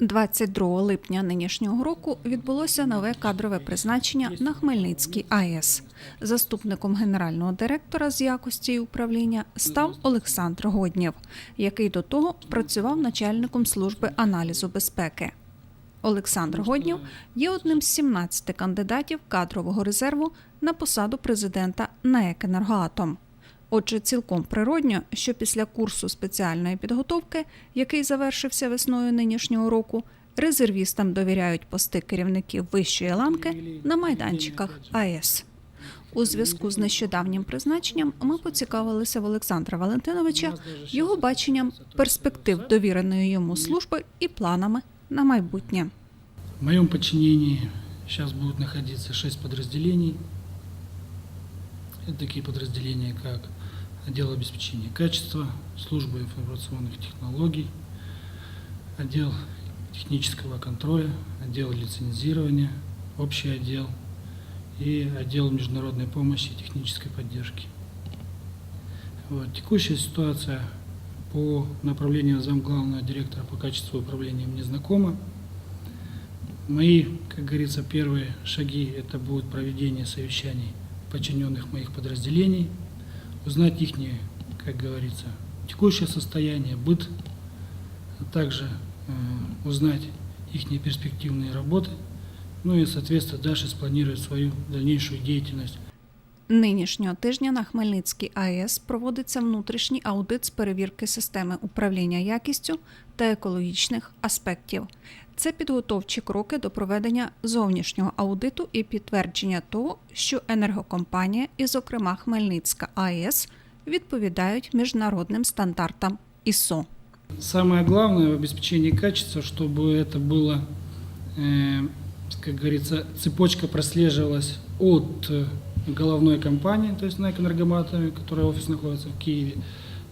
22 липня нинішнього року відбулося нове кадрове призначення на Хмельницькій АЕС. Заступником генерального директора з якості і управління став Олександр Годнєв, який до того працював начальником служби аналізу безпеки. Олександр Годнєв є одним з 17 кандидатів кадрового резерву на посаду президента НАЕК «Енергоатом». Отже, цілком природньо, що після курсу спеціальної підготовки, який завершився весною нинішнього року, резервістам довіряють пости керівників вищої ланки на майданчиках АЕС. У зв'язку з нещодавнім призначенням ми поцікавилися в Олександра Валентиновича його баченням перспектив довіреної йому служби і планами на майбутнє. В моем подчинении сейчас будут находиться шесть подразделений. Это такие подразделения, как отдел обеспечения качества, служба информационных технологий, отдел технического контроля, отдел лицензирования, общий отдел и отдел международной помощи и технической поддержки. Вот. Текущая ситуация по направлению замглавного директора по качеству управления мне знакома. Мои, как говорится, первые шаги – это будет проведение совещаний подчиненных моих подразделений, узнать их, как говорится, текущее состояние, быт, а также э, узнать их перспективные работы, ну и, соответственно, дальше спланировать свою дальнейшую деятельность. Нинішнього тижня на Хмельницькій АЕС проводиться внутрішній аудит з перевірки системи управління якістю та екологічних аспектів. Це підготовчі кроки до проведення зовнішнього аудиту і підтвердження того, що енергокомпанія, і, зокрема, Хмельницька АЕС, відповідають міжнародним стандартам ІСО. Самое главное в обеспечении качества, чтобы это было, э, как говорится, цепочка прослеживалась от э, головной компании, то есть НЭК Энергоматами, которая офис находится в Киеве,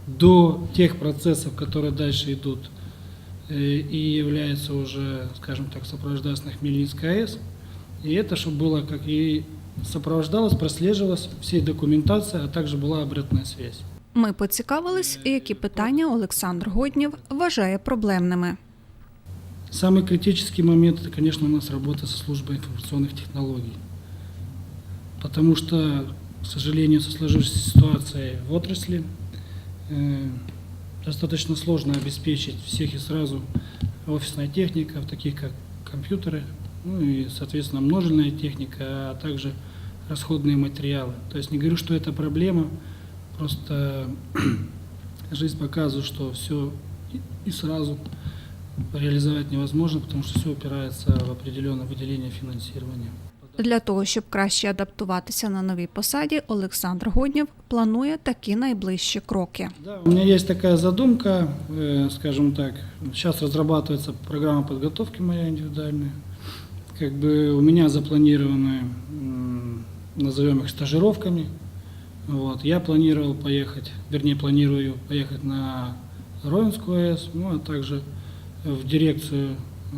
до тех процессов, которые дальше идут э, и являются уже, скажем так, сопровождаться на Хмельницкой АЭС. И это, чтобы было как и сопровождалось, прослеживалось всей документация, а также была обратная связь. Ми поцікавились, які питання Олександр Годнєв вважає проблемними. Самый критический момент это, конечно, у нас работа со службой информационных технологий. Потому что, к сожалению, со сложившейся ситуацией в отрасли э, достаточно сложно обеспечить всех и сразу офисная техника, таких как компьютеры, ну и, соответственно, множильная техника, а также расходные материалы. То есть не говорю, что это проблема, просто жизнь показывает, что все и сразу реализовать невозможно, потому что все упирается в определенное выделение финансирования. Для того, щоб краще адаптуватися на новій посаді, Олександр Годнєв планує такі найближчі кроки. Да, у меня есть такая задумка, э, скажем так, сейчас разрабатывается программа подготовки моя индивидуальная. Как бы у меня запланированы, м, назовем их стажировками. Вот. Я планировал поехать, вернее планирую поехать на Ровенскую АЭС, ну а также в дирекцию э,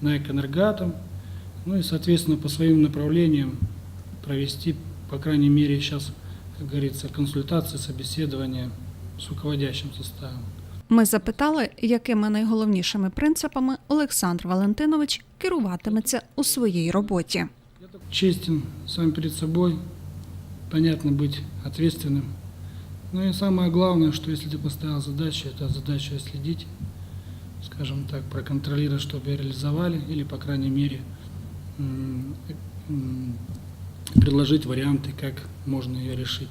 на Эконергатом. Ну и, соответственно, по своим направлениям провести, по крайней мере, сейчас, как говорится, консультации, собеседования с руководящим составом. Ми запитали, якими найголовнішими принципами Олександр Валентинович керуватиметься у своїй роботі. Честен сам перед собой, понятно быть ответственным. Ну и самое главное, что если ты поставил задачу, это задачу следить, скажем так, проконтролировать, чтобы ее реализовали, или, по крайней мере, м, м, предложить варианты, как можно ее решить.